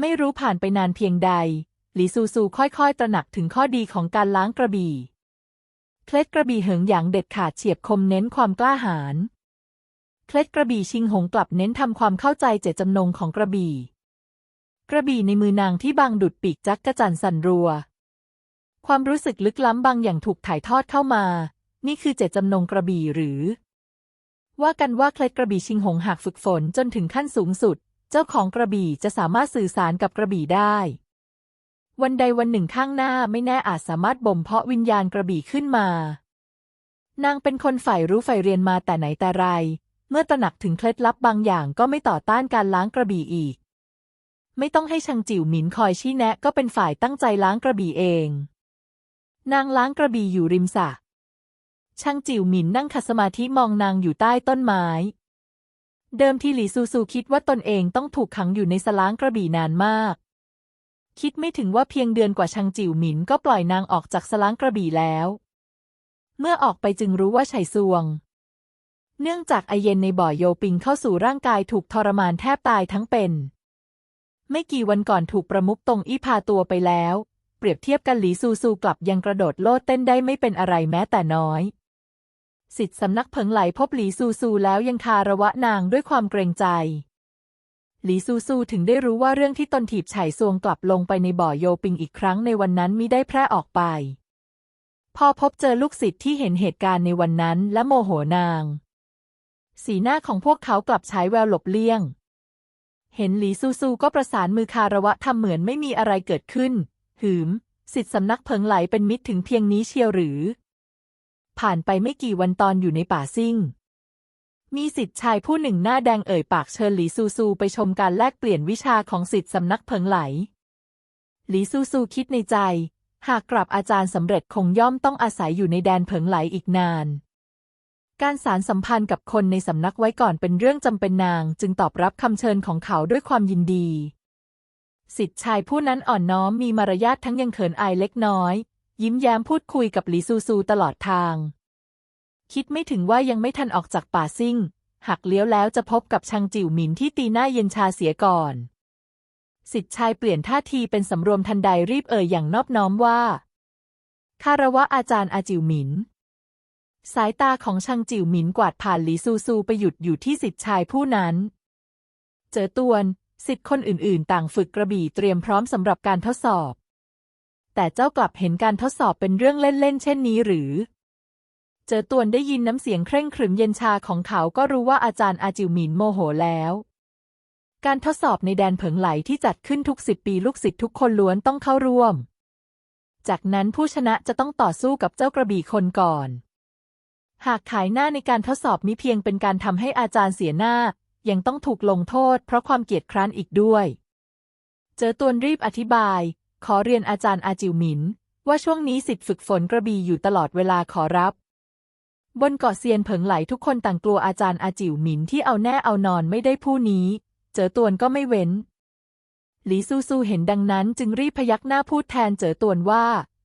ไม่รู้ผ่านไปนานเพียงใด หลีซูซูค่อยๆ ตระหนักถึงข้อดีของการล้างกระบี่ เคล็ดกระบี่เหิงหยางเด็ดขาดเฉียบคมเน้นความกล้าหาญ เคล็ดกระบี่ชิงหงกลับเน้นทำความเข้าใจเจตจำนงของกระบี่ กระบี่ในมือนางที่บางดุดปีกจักกระจันสันรัว ความรู้สึกลึกล้ำบางอย่างถูกถ่ายทอดเข้ามา นี่คือเจตจำนงกระบี่หรือ ว่ากันว่าเคล็ดกระบี่ชิงหงหากฝึกฝนจนถึงขั้นสูงสุด เจ้าของกระบี่จะสามารถสื่อสารกับกระบี่ได้ วันใดวันหนึ่งข้างหน้าไม่แน่อาจสามารถบ่มเพาะวิญญาณกระบี่ขึ้นมา นางเป็นคนใฝ่รู้ใฝ่เรียนมาแต่ไหนแต่ไร เมื่อตระหนักถึงเคล็ดลับบางอย่างก็ไม่ต่อต้านการล้างกระบี่อีก ไม่ต้องให้ชังจิ๋วหมินคอยชี้แนะก็เป็นฝ่ายตั้งใจล้างกระบี่เอง นางล้างกระบี่อยู่ริมสระช่างจิ๋วหมินนั่งขัดสมาธิมองนางอยู่ใต้ต้นไม้ เดิมทีหลีซูซูคิดว่าตนเองต้องถูกขังอยู่ในสล้างกระบี่นานมาก คิดไม่ถึงว่าเพียงเดือนกว่าช่างจิ๋วหมินก็ปล่อยนางออกจากสล้างกระบี่แล้ว เมื่อออกไปจึงรู้ว่าไฉซวง เนื่องจากไอเย็นในบ่อโยปิงเข้าสู่ร่างกายถูกทรมานแทบตายทั้งเป็น ไม่กี่วันก่อนถูกประมุกตรงอี้พาตัวไปแล้ว เปรียบเทียบกันหลีซูซูกลับยังกระโดดโลดเต้นได้ไม่เป็นอะไรแม้แต่น้อย สิทธิสำนักเผิงไหลพบหลีซูซูแล้วยังคาระวะนางด้วยความเกรงใจ หลีซูซูถึงได้รู้ว่าเรื่องที่ตนถีบไฉซวงกลับลงไปในบ่อโยปิงอีกครั้งในวันนั้นมิได้แพร่ออกไป พอพบเจอลูกศิษย์ที่เห็นเหตุการณ์ในวันนั้นและโมโหนาง สีหน้าของพวกเขากลับใช้แววหลบเลี่ยง เห็นหลีซูซูก็ประสานมือคาระวะทำเหมือนไม่มีอะไรเกิดขึ้น หืม สิทธิสำนักเพิงไหลเป็นมิตรถึงเพียงนี้เชียวหรือ ผ่านไปไม่กี่วันตอนอยู่ในป่าซิ่ง มีสิทธิ์ชายผู้หนึ่งหน้าแดงเอ่ยปากเชิญหลีซูซูไปชมการแลกเปลี่ยนวิชาของสิทธิสำนักเพิงไหล หลีซูซูคิดในใจ หากกลับอาจารย์สำเร็จคงย่อมต้องอาศัยอยู่ในแดนเพิงไหลอีกนาน การสารสัมพันธ์กับคนในสำนักไว้ก่อนเป็นเรื่องจำเป็นนาง จึงตอบรับคำเชิญของเขาด้วยความยินดีสิทธิ์ชายผู้นั้นอ่อนน้อมมีมารยาททั้งยังเขินอายเล็กน้อย ยิ้มแย้มพูดคุยกับหลีซูซูตลอดทาง คิดไม่ถึงว่ายังไม่ทันออกจากป่าซิ่ง หักเลี้ยวแล้วจะพบกับชังจิ๋วหมินที่ตีหน้าเย็นชาเสียก่อน สิทธิ์ชายเปลี่ยนท่าทีเป็นสำรวมทันใดรีบเอ่ยอย่างนอบน้อมว่าคารวะอาจารย์อาจิ๋วหมิน สายตาของชังจิ๋วหมินกวาดผ่านหลีซูซูไปหยุดอยู่ที่สิทธิ์ชายผู้นั้น เจอตวนสิทธิ์คนอื่นๆ ต่างฝึกกระบี่เตรียมพร้อมสำหรับการทดสอบ แต่เจ้ากลับเห็นการทดสอบเป็นเรื่องเล่นๆเช่นนี้หรือ เจอตวนได้ยินน้ำเสียงเคร่งขรึมเย็นชาของเขาก็รู้ว่าอาจารย์อาจิวหมินโมโหแล้วการทดสอบในแดนเผิงไหลที่จัดขึ้นทุกสิบปีลูกศิษย์ทุกคนล้วนต้องเข้าร่วม จากนั้นผู้ชนะจะต้องต่อสู้กับเจ้ากระบี่คนก่อน หากขายหน้าในการทดสอบมิเพียงเป็นการทำให้อาจารย์เสียหน้า ยังต้องถูกลงโทษเพราะความเกียจคร้านอีกด้วย เจอตวนรีบอธิบาย ขอเรียนอาจารย์อาจิวหมิน ว่าช่วงนี้สิทธิ์ฝึกฝนกระบี่อยู่ตลอดเวลาขอรับ บนเกาะเซียนเผิงไหลทุกคนต่างกลัวอาจารย์อาจิวหมินที่เอาแน่เอานอนไม่ได้ผู้นี้ เจอตวนก็ไม่เว้น หลีซูซูเห็นดังนั้นจึงรีบพยักหน้าพูดแทนเจอตวนว่า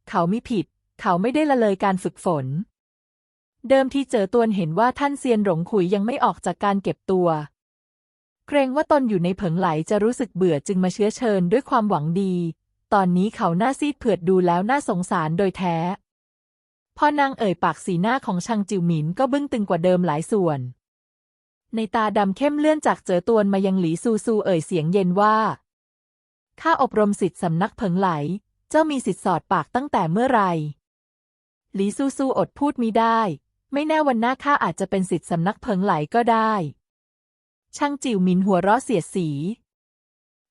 เขาไม่ผิด เขาไม่ได้ละเลยการฝึกฝน เดิมที่เจอตวนเห็นว่าท่านเซียนหลงขุยยังไม่ออกจากการเก็บตัวเกรงว่าตนอยู่ในเผิงไหลจะรู้สึกเบื่อจึงมาเชื้อเชิญด้วยความหวังดี ตอนนี้เขาหน้าซีดเผือดดูแล้วน่าสงสารโดยแท้ พอนางเอ่ยปากสีหน้าของชังจิวหมินก็บึ้งตึงกว่าเดิมหลายส่วน ในตาดำเข้มเลื่อนจากเจอตวนมายังหลีซูซูเอ่ยเสียงเย็นว่า ข้าอบรมสิทธิสำนักเผิงไหล เจ้ามีสิทธิสอดปากตั้งแต่เมื่อไรหลีซูซูอดพูดมิได้ ไม่แน่วันหน้าข้าอาจจะเป็นสิทธิสำนักเผิงไหลก็ได้ช่างจิวหมินหัวเราะเสียดสี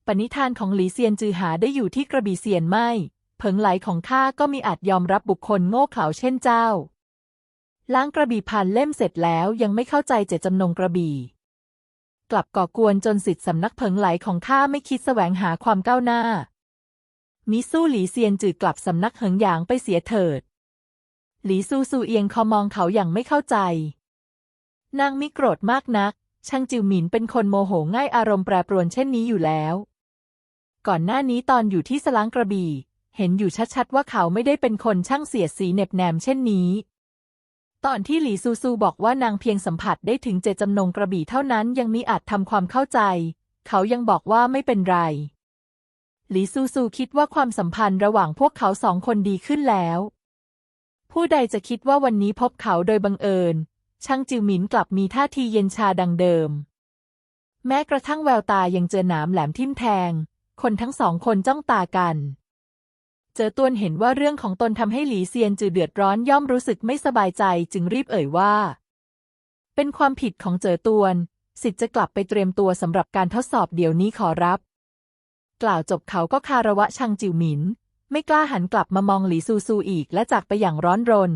ปณิธานของหลีเซียนจือหาได้อยู่ที่กระบี่เซียนไม่ เผิงไหลของข้าก็มีอาจยอมรับบุคคลโง่เขลาเช่นเจ้า ล้างกระบี่พันเล่มเสร็จแล้วยังไม่เข้าใจเจตจำนงกระบี่ กลับก่อกวนจนสิทธิสำนักเผิงไหลของข้าไม่คิดแสวงหาความก้าวหน้ามิสู้หลีเซียนจือกลับสำนักเหิงหยางไปเสียเถิด หลีซูซูเอียงคอมองเขาอย่างไม่เข้าใจ นางมิโกรธมากนัก ช่างจิวหมินเป็นคนโมโหง่ายอารมณ์แปรปรวนเช่นนี้อยู่แล้ว ก่อนหน้านี้ตอนอยู่ที่สลางกระบี่ เห็นอยู่ชัดๆว่าเขาไม่ได้เป็นคนช่างเสียดสีเหน็บแนมเช่นนี้ ตอนที่หลีซูซูบอกว่านางเพียงสัมผัสได้ถึงเจตจำนงกระบี่เท่านั้นยังมิอาจทำความเข้าใจ เขายังบอกว่าไม่เป็นไร หลีซูซูคิดว่าความสัมพันธ์ระหว่างพวกเขาสองคนดีขึ้นแล้ว ผู้ใดจะคิดว่าวันนี้พบเขาโดยบังเอิญ ช่างจิวหมินกลับมีท่าทีเย็นชาดังเดิม แม้กระทั่งแววตายังเจอหนามแหลมทิ่มแทง คนทั้งสองคนจ้องตากัน เจอตวนเห็นว่าเรื่องของตนทำให้หลีเซียนจือเดือดร้อนย่อมรู้สึกไม่สบายใจจึงรีบเอ่ยว่า เป็นความผิดของเจอตวน สิทธิ์จะกลับไปเตรียมตัวสำหรับการทดสอบเดี๋ยวนี้ขอรับ กล่าวจบเขาก็คาระวะชังจิวหมิน ไม่กล้าหันกลับมามองหลีซูซูอีกและจากไปอย่างร้อนรน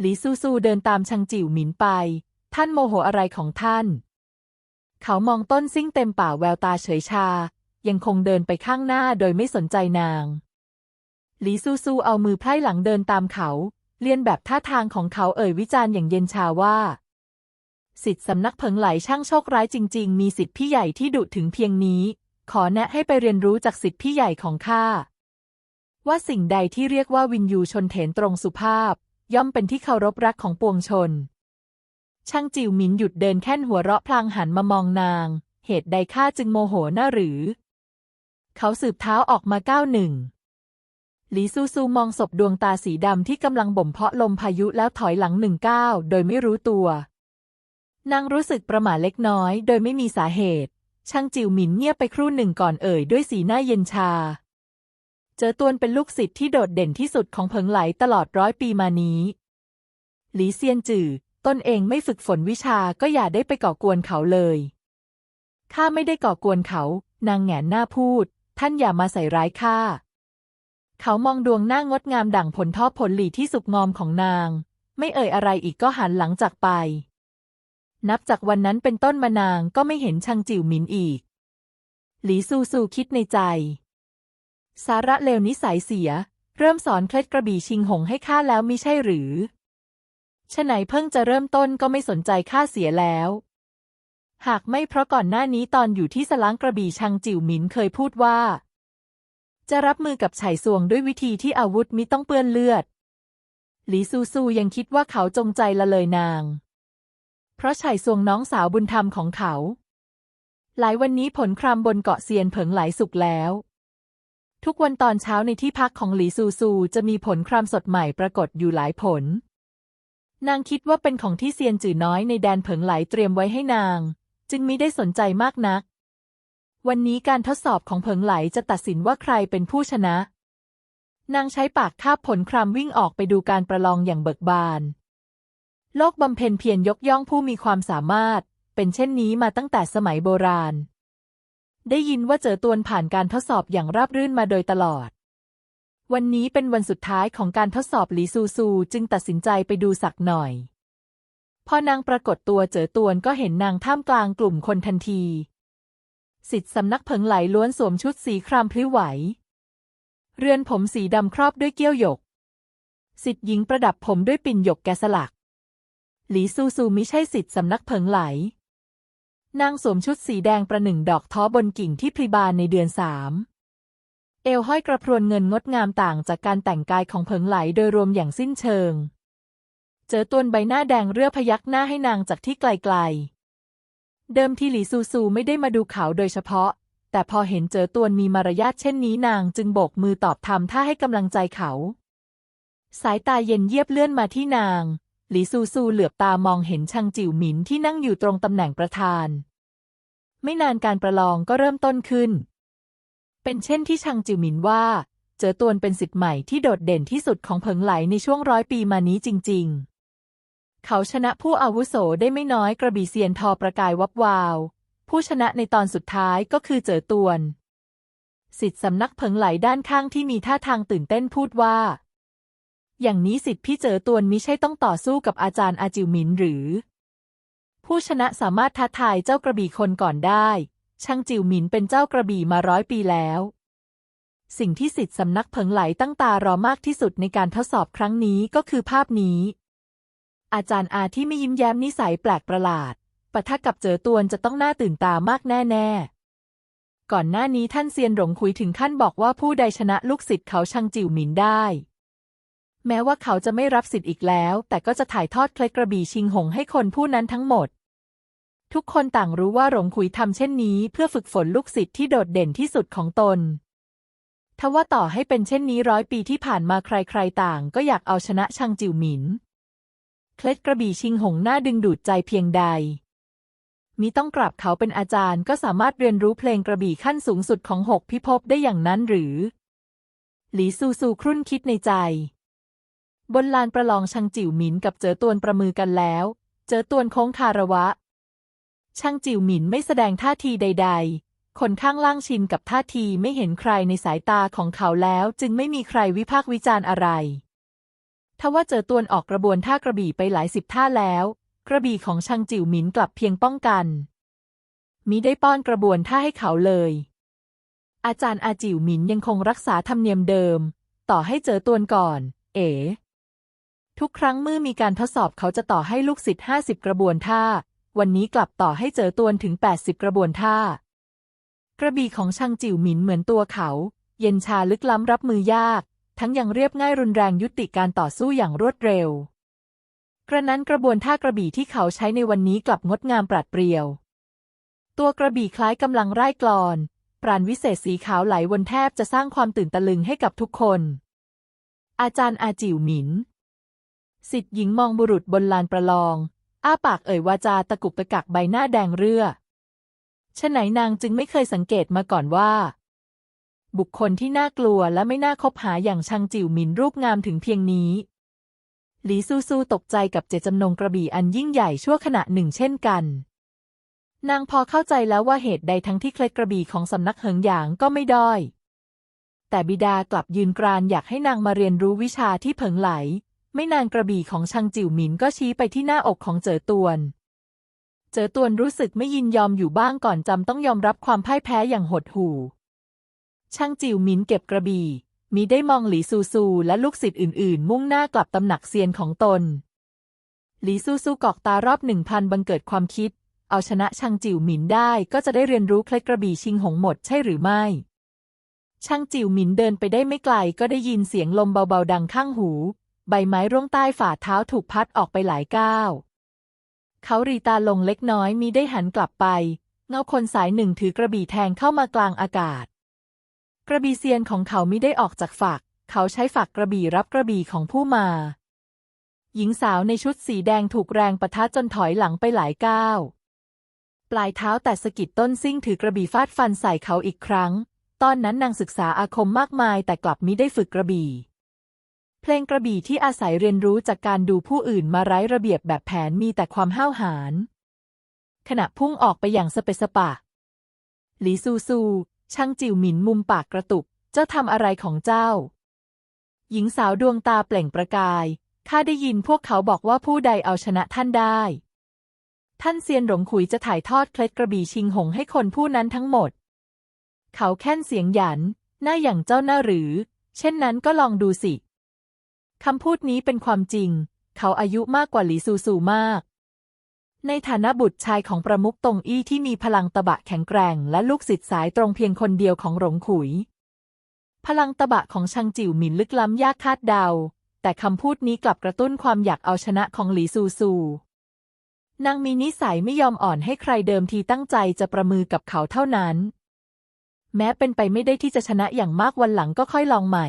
หลีซูซูเดินตามชังจิวหมินไป ท่านโมโหอะไรของท่าน เขามองต้นซิ่งเต็มป่าแววตาเฉยชา ยังคงเดินไปข้างหน้าโดยไม่สนใจนาง หลีซูซูเอามือไพร่หลังเดินตามเขา เลียนแบบท่าทางของเขาเอ่ยวิจารณ์อย่างเย็นชาว่าสิทธิสำนักเพิงไหลช่างโชคร้ายจริง ๆ มีสิทธิพี่ใหญ่ที่ดุถึงเพียงนี้ ขอแนะให้ไปเรียนรู้จากสิทธิพี่ใหญ่ของข้า ว่าสิ่งใดที่เรียกว่าวินยูชนเถนตรงสุภาพ ย่อมเป็นที่เคารพรักของปวงชน ช่างจิวหมินหยุดเดินแค่นหัวเราะพลางหันมามองนาง เหตุใดข้าจึงโมโหน่าหรือ เขาสืบเท้าออกมาก้าวหนึ่งหลีซูซูมองศพดวงตาสีดำที่กำลังบ่มเพาะลมพายุแล้วถอยหลังหนึ่งก้าวโดยไม่รู้ตัวนางรู้สึกประหม่าเล็กน้อยโดยไม่มีสาเหตุ ช่างจิวหมินเงียบไปครู่หนึ่งก่อนเอ่ยด้วยสีหน้าเย็นชา เจอตวนเป็นลูกศิษย์ที่โดดเด่นที่สุดของเพิงไหลตลอดร้อยปีมานี้ หลีเซียนจื่อตนเองไม่ฝึกฝนวิชาก็อย่าได้ไปก่อกวนเขาเลย ข้าไม่ได้ก่อกวนเขา นางแหงนหน้าพูด ท่านอย่ามาใส่ร้ายข้า เขามองดวงหน้างดงามดั่งผลทอผลหลีที่สุกงอมของนาง ไม่เอ่ยอะไรอีกก็หันหลังจากไป นับจากวันนั้นเป็นต้นมานางก็ไม่เห็นชังจิ๋วหมินอีก หลีซูซูคิดในใจ สาระเลวนิสัยเสีย เริ่มสอนเคล็ดกระบี่ชิงหงให้ข้าแล้วมิใช่หรือฉะไหนเพิ่งจะเริ่มต้นก็ไม่สนใจข้าเสียแล้ว หากไม่เพราะก่อนหน้านี้ตอนอยู่ที่สล้างกระบี่ชังจิ๋วหมินเคยพูดว่า จะรับมือกับไฉซวงด้วยวิธีที่อาวุธมิต้องเปื้อนเลือด หลีซูซูยังคิดว่าเขาจงใจละเลยนาง เพราะไฉซวงน้องสาวบุญธรรมของเขา หลายวันนี้ผลครามบนเกาะเซียนเผิงไหลสุกแล้ว ทุกวันตอนเช้าในที่พักของหลีซูซูจะมีผลครามสดใหม่ปรากฏอยู่หลายผล นางคิดว่าเป็นของที่เซียนจื่อน้อยในแดนเผิงไหลเตรียมไว้ให้นาง จึงมิได้สนใจมากนัก วันนี้การทดสอบของเผิงไหลจะตัดสินว่าใครเป็นผู้ชนะ นางใช้ปากคาบผลครามวิ่งออกไปดูการประลองอย่างเบิกบาน โลกบำเพ็ญเพียรยกย่องผู้มีความสามารถ เป็นเช่นนี้มาตั้งแต่สมัยโบราณ ได้ยินว่าเจอตวนผ่านการทดสอบอย่างราบรื่นมาโดยตลอดวันนี้เป็นวันสุดท้ายของการทดสอบหลีซูซู จึงตัดสินใจไปดูสักหน่อย พอนางปรากฏตัวเจอตวนก็เห็นนางท่ามกลางกลุ่มคนทันที สิทธิสำนักเพิงไหลล้วนสวมชุดสีครามพลิ้วไหว เรือนผมสีดำครอบด้วยเกี้ยวหยก สิทธิหญิงประดับผมด้วยปิ่นหยกแกะสลัก หลีซูซูมิใช่สิทธิสำนักเพิงไหล นางสวมชุดสีแดงประหนึ่งดอกท้อบนกิ่งที่พลีบานในเดือนสามเอวห้อยกระพรวนเงินงดงามต่างจากการแต่งกายของเพิงไหลโดยรวมอย่างสิ้นเชิง เจอตวนใบหน้าแดงเรือพยักหน้าให้นางจากที่ไกลๆ เดิมทีหลีซูซูไม่ได้มาดูเขาโดยเฉพาะ แต่พอเห็นเจอตวนมีมารยาทเช่นนี้นางจึงโบกมือตอบทำท่าให้กำลังใจเขา สายตาเย็นเยียบเลื่อนมาที่นาง หลีซูซูเหลือบตามองเห็นชังจิ๋วหมินที่นั่งอยู่ตรงตำแหน่งประธาน ไม่นานการประลองก็เริ่มต้นขึ้น เป็นเช่นที่ชังจิ๋วหมินว่าเจอตวนเป็นสิทธิ์ใหม่ที่โดดเด่นที่สุดของเพิงไหลในช่วงร้อยปีมานี้จริง ๆ เขาชนะผู้อาวุโสได้ไม่น้อยกระบี่เซียนทอประกายวับวาว ผู้ชนะในตอนสุดท้ายก็คือเจอตวนสิทธิสำนักเพิงไหลด้านข้างที่มีท่าทางตื่นเต้นพูดว่า อย่างนี้สิทธิพี่เจอตวนมิใช่ต้องต่อสู้กับอาจารย์อาจิวหมินหรือ ผู้ชนะสามารถท้าทายเจ้ากระบี่คนก่อนได้ ช่างจิวหมินเป็นเจ้ากระบี่มาร้อยปีแล้ว สิ่งที่สิทธิสำนักเพิงไหลตั้งตารอมากที่สุดในการทดสอบครั้งนี้ก็คือภาพนี้ อาจารย์อาที่ไม่ยิ้มแย้มนิสัยแปลกประหลาด ปะทะกับเจอตวนจะต้องน่าตื่นตามากแน่ๆ ก่อนหน้านี้ท่านเซียนหลงคุยถึงขั้นบอกว่าผู้ใดชนะลูกศิษย์เขาช่างจิวหมินได้ แม้ว่าเขาจะไม่รับสิทธิ์อีกแล้ว แต่ก็จะถ่ายทอดเคล็ดกระบี่ชิงหงให้คนผู้นั้นทั้งหมด ทุกคนต่างรู้ว่าหลงคุยทำเช่นนี้ เพื่อฝึกฝนลูกศิษย์ที่โดดเด่นที่สุดของตนทว่าต่อให้เป็นเช่นนี้ร้อยปีที่ผ่านมาใครๆต่าง ก็อยากเอาชนะชังจิวหมิน เคล็ดกระบี่ชิงหงหน้าดึงดูดใจเพียงใด มิต้องกราบเขาเป็นอาจารย์ก็สามารถเรียนรู้เพลงกระบี่ขั้นสูงสุดของหกพิภพได้อย่างนั้นหรือ หลีซูซูครุ่นคิดในใจ บนลานประลองชังจิ๋วหมินกับเจอตวนประมือกันแล้ว เจอตวนโค้งคาระวะช่างจิ๋วหมินไม่แสดงท่าทีใด ๆ คนข้างล่างชินกับท่าทีไม่เห็นใครในสายตาของเขาแล้ว จึงไม่มีใครวิพากษ์วิจารณ์อะไร ทว่าเจอตวนออกกระบวนท่ากระบี่ไปหลายสิบท่าแล้ว กระบี่ของช่างจิ๋วหมินกลับเพียงป้องกันมิได้ป้อนกระบวนท่าให้เขาเลย อาจารย์อาจิ๋วหมินยังคงรักษาธรรมเนียมเดิม ต่อให้เจอตวนก่อน เอ๋ ทุกครั้งเมื่อมีการทดสอบเขาจะต่อให้ลูกศิษย์ห้าสิบกระบวนท่า วันนี้กลับต่อให้เจอตวนถึงแปดสิบกระบวนท่า กระบี่ของช่างจิ๋วหมินเหมือนตัวเขา เย็นชาลึกล้ำรับมือยาก ทั้งยังเรียบง่ายรุนแรงยุติการต่อสู้อย่างรวดเร็ว กระนั้นกระบวนท่ากระบี่ที่เขาใช้ในวันนี้กลับงดงามปราดเปรียว ตัวกระบี่คล้ายกำลังไร้กลอน ปราณวิเศษสีขาวไหลวนแทบจะสร้างความตื่นตะลึงให้กับทุกคน อาจารย์อาจิวหมินสิทธิ์หญิงมองบุรุษบนลานประลอง อ้าปากเอ่ยวาจาตะกุกตะกักใบหน้าแดงเรื่อฉะไหนนางจึงไม่เคยสังเกตมาก่อนว่า บุคคลที่น่ากลัวและไม่น่าคบหาอย่างชังจิ๋วหมินรูปงามถึงเพียงนี้ หลีซูซูตกใจกับเจตจำนงกระบี่อันยิ่งใหญ่ชั่วขณะหนึ่งเช่นกัน นางพอเข้าใจแล้วว่าเหตุใดทั้งที่เคล็ดกระบี่ของสำนักเหิงหยางก็ไม่ด้อย แต่บิดากลับยืนกรานอยากให้นางมาเรียนรู้วิชาที่เผิงไหล ไม่นานกระบี่ของชังจิ๋วหมินก็ชี้ไปที่หน้าอกของเจ๋อตวนเจอตวนรู้สึกไม่ยินยอมอยู่บ้างก่อนจำต้องยอมรับความพ่ายแพ้อย่างหดหู่ ช่างจิวหมินเก็บกระบี่มีได้มองหลีซูซูและลูกศิษย์อื่น ๆ มุ่งหน้ากลับตำหนักเซียนของตน หลีซูซูกอกตารอบหนึ่งพันบังเกิดความคิด เอาชนะช่างจิวหมินได้ก็จะได้เรียนรู้เคล็ดกระบี่ชิงหงหมดใช่หรือไม่ ช่างจิวหมินเดินไปได้ไม่ไกลก็ได้ยินเสียงลมเบา ๆ ดังข้างหู ใบไม้ร่วงใต้ฝ่าเท้าถูกพัดออกไปหลายก้าว เขารีตาลงเล็กน้อยมีได้หันกลับไป เงาคนสายหนึ่งถือกระบี่แทงเข้ามากลางอากาศ กระบี่เซียนของเขามิได้ออกจากฝัก เขาใช้ฝักกระบี่รับกระบี่ของผู้มา หญิงสาวในชุดสีแดงถูกแรงปะทะจนถอยหลังไปหลายก้าว ปลายเท้าแต่สกิดต้นซิ่งถือกระบี่ฟาดฟันใส่เขาอีกครั้ง ตอนนั้นนางศึกษาอาคมมากมายแต่กลับมิได้ฝึกกระบี่ เพลงกระบี่ที่อาศัยเรียนรู้จากการดูผู้อื่นมาไร้ระเบียบแบบแผนมีแต่ความห้าวหาญขณะพุ่งออกไปอย่างสเปสปะหลีซูซู ช่างจิ๋วหมินมุมปากกระตุก เจ้าทำอะไรของเจ้า หญิงสาวดวงตาเปล่งประกาย ข้าได้ยินพวกเขาบอกว่าผู้ใดเอาชนะท่านได้ ท่านเซียนหลงขุยจะถ่ายทอดเคล็ดกระบี่ชิงหงให้คนผู้นั้นทั้งหมด เขาแค่นเสียงหยัน หน้าอย่างเจ้าหน้าหรือ เช่นนั้นก็ลองดูสิ คำพูดนี้เป็นความจริง เขาอายุมากกว่าหลีซูซูมาก ในฐานะบุตรชายของประมุขตงอี้ที่มีพลังตะบะแข็งแกร่ง และลูกศิษย์สายตรงเพียงคนเดียวของหลงขุย พลังตะบะของชังจิ๋วหมินลึกล้ำยากคาดเดา แต่คำพูดนี้กลับกระตุ้นความอยากเอาชนะของหลีซูซู นางมีนิสัยไม่ยอมอ่อนให้ใครเดิมทีตั้งใจจะประมือกับเขาเท่านั้น แม้เป็นไปไม่ได้ที่จะชนะอย่างมากวันหลังก็ค่อยลองใหม่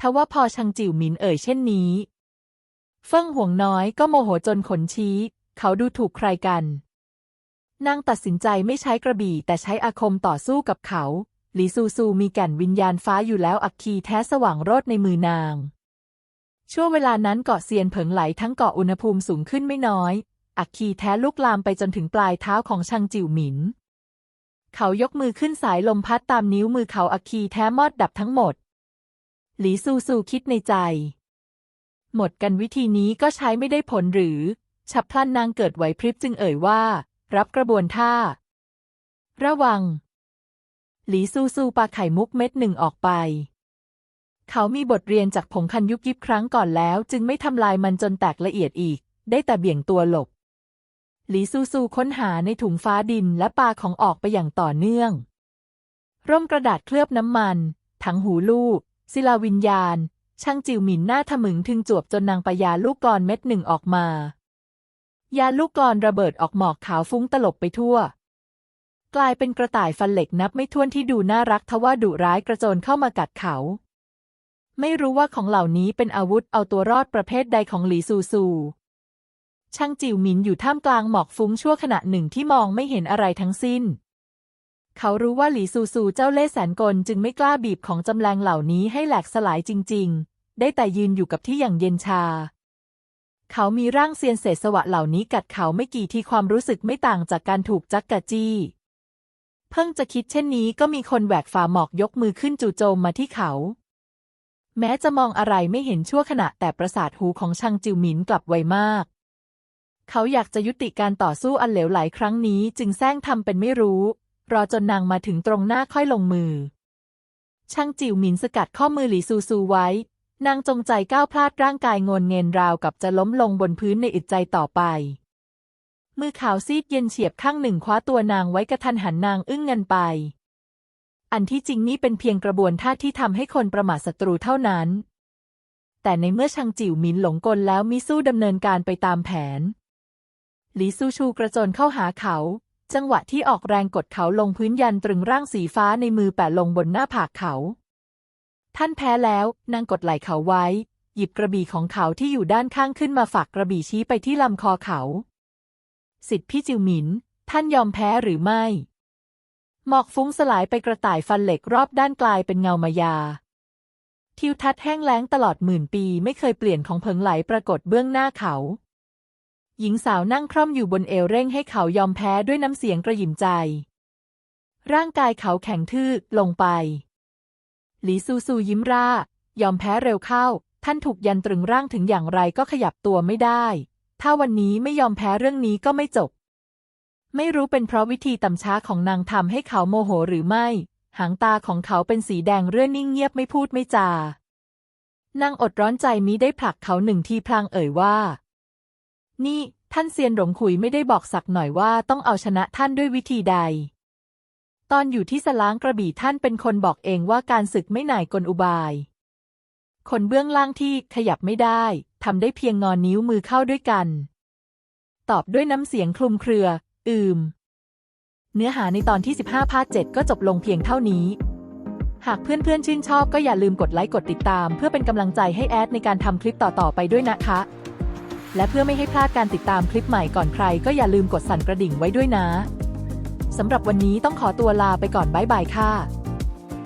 ทว่าพอชังจิ๋วหมินเอ่ยเช่นนี้ เฟิ่งห่วงน้อยก็โมโหจนขนชี้ เขาดูถูกใครกันนางตัดสินใจไม่ใช้กระบี่แต่ใช้อาคมต่อสู้กับเขา หลีซูซูมีแก่นวิญญาณฟ้าอยู่แล้วอักคีแท้สว่างโรดในมือนาง ช่วงเวลานั้นเกาะเซียนเผิงไหลทั้งเกาะอุณหภูมิสูงขึ้นไม่น้อย อักคีแท้ลุกลามไปจนถึงปลายเท้าของชังจิ๋วหมิน เขายกมือขึ้นสายลมพัดตามนิ้วมือเขาอักคีแท้มอดดับทั้งหมด หลีซูซูคิดในใจ หมดกันวิธีนี้ก็ใช้ไม่ได้ผลหรือ ฉับพลันนางเกิดไหวพริบจึงเอ่ยว่า รับกระบวนท่า ระวัง หลีซูซูปาไข่มุกเม็ดหนึ่งออกไป เขามีบทเรียนจากผงคันยุบยิบครั้งก่อนแล้ว จึงไม่ทำลายมันจนแตกละเอียดอีก ได้แต่เบี่ยงตัวหลบ หลีซูซูค้นหาในถุงฟ้าดินและปลาของออกไปอย่างต่อเนื่อง ร่มกระดาษเคลือบน้ำมัน ถังหูลูก ศิลาวิญญาณ ช่างจิวหมินหน้าทะมึงถึงจวบจนนางปยาลูกกลอนเม็ดหนึ่งออกมา ยาลูกกลอนระเบิดออกหมอกขาวฟุ้งตลบไปทั่ว กลายเป็นกระต่ายฟันเหล็กนับไม่ถ้วนที่ดูน่ารักทว่าดุร้ายกระโจนเข้ามากัดเขา ไม่รู้ว่าของเหล่านี้เป็นอาวุธเอาตัวรอดประเภทใดของหลีซูซู ช่างจิวหมินอยู่ท่ามกลางหมอกฟุ้งชั่วขณะหนึ่งที่มองไม่เห็นอะไรทั้งสิ้น เขารู้ว่าหลีซูซูเจ้าเล่ห์แสนกลจึงไม่กล้าบีบของจำแรงเหล่านี้ให้แหลกสลายจริง ๆ ได้แต่ยืนอยู่กับที่อย่างเย็นชา เขามีร่างเซียนเศษสวะเหล่านี้กัดเขาไม่กี่ทีความรู้สึกไม่ต่างจากการถูกจักกะจี้ เพิ่งจะคิดเช่นนี้ก็มีคนแหวกฝ่าหมอกยกมือขึ้นจู่โจมมาที่เขา แม้จะมองอะไรไม่เห็นชั่วขณะแต่ประสาทหูของชังจิวหมินกลับไวมาก เขาอยากจะยุติการต่อสู้อันเหลวไหลครั้งนี้จึงแซงทำเป็นไม่รู้ รอจนนางมาถึงตรงหน้าค่อยลงมือช่างจิวหมินสกัดข้อมือหลีซูซูไว้ นางจงใจก้าวพลาดร่างกายงนเงินราวกับจะล้มลงบนพื้นในอึดใจต่อไป มือขาวซีดเย็นเฉียบข้างหนึ่งคว้าตัวนางไว้กระทันหันนางอึ้งเงินไป อันที่จริงนี่เป็นเพียงกระบวนท่าที่ทำให้คนประมาทศัตรูเท่านั้น แต่ในเมื่อชังจิ๋วหมินหลงกลแล้วมิสู้ดำเนินการไปตามแผน หลีซูชูกระโจนเข้าหาเขา จังหวะที่ออกแรงกดเขาลงพื้นยันตรึงร่างสีฟ้าในมือแปะลงบนหน้าผากเขา ท่านแพ้แล้ว นางกดไหล่เขาไว้ หยิบกระบี่ของเขาที่อยู่ด้านข้างขึ้นมาฝากกระบี่ชี้ไปที่ลำคอเขา สิทธิพี่จิวหมิน ท่านยอมแพ้หรือไม่ หมอกฟุ้งสลายไปกระต่ายฟันเหล็กรอบด้านกลายเป็นเงามายา ทิวทัศน์แห้งแล้งตลอดหมื่นปีไม่เคยเปลี่ยนของเพิงไหลปรากฏเบื้องหน้าเขา หญิงสาวนั่งคร่อมอยู่บนเอวเร่งให้เขายอมแพ้ด้วยน้ำเสียงกระหยิมใจ ร่างกายเขาแข็งทื่อลงไป หลีซูซูยิ้มร่า ยอมแพ้เร็วเข้า ท่านถูกยันตรึงร่างถึงอย่างไรก็ขยับตัวไม่ได้ ถ้าวันนี้ไม่ยอมแพ้เรื่องนี้ก็ไม่จบ ไม่รู้เป็นเพราะวิธีต่ำช้าของนางทำให้เขาโมโหหรือไม่ หางตาของเขาเป็นสีแดงเรื่อนิ่งเงียบไม่พูดไม่จานางอดร้อนใจมิได้ผลักเขาหนึ่งทีพลางเอ่ยว่า นี่ ท่านเซียนหลงขุยไม่ได้บอกสักหน่อยว่าต้องเอาชนะท่านด้วยวิธีใด ตอนอยู่ที่สล้างกระบี่ท่านเป็นคนบอกเองว่าการศึกไม่หน่ายกลอุบาย คนเบื้องล่างที่ขยับไม่ได้ทำได้เพียงงอนนิ้วมือเข้าด้วยกัน ตอบด้วยน้ำเสียงคลุมเครือ อืม เนื้อหาในตอนที่ 15 ภาค 7 ก็จบลงเพียงเท่านี้ หากเพื่อนๆชื่นชอบก็อย่าลืมกดไลค์กดติดตาม เพื่อเป็นกำลังใจให้แอดในการทำคลิปต่อๆไปด้วยนะคะ และเพื่อไม่ให้พลาดการติดตามคลิปใหม่ก่อนใคร ก็อย่าลืมกดสั่นกระดิ่งไว้ด้วยนะ สำหรับวันนี้ต้องขอตัวลาไปก่อนบ๊ายบายค่ะ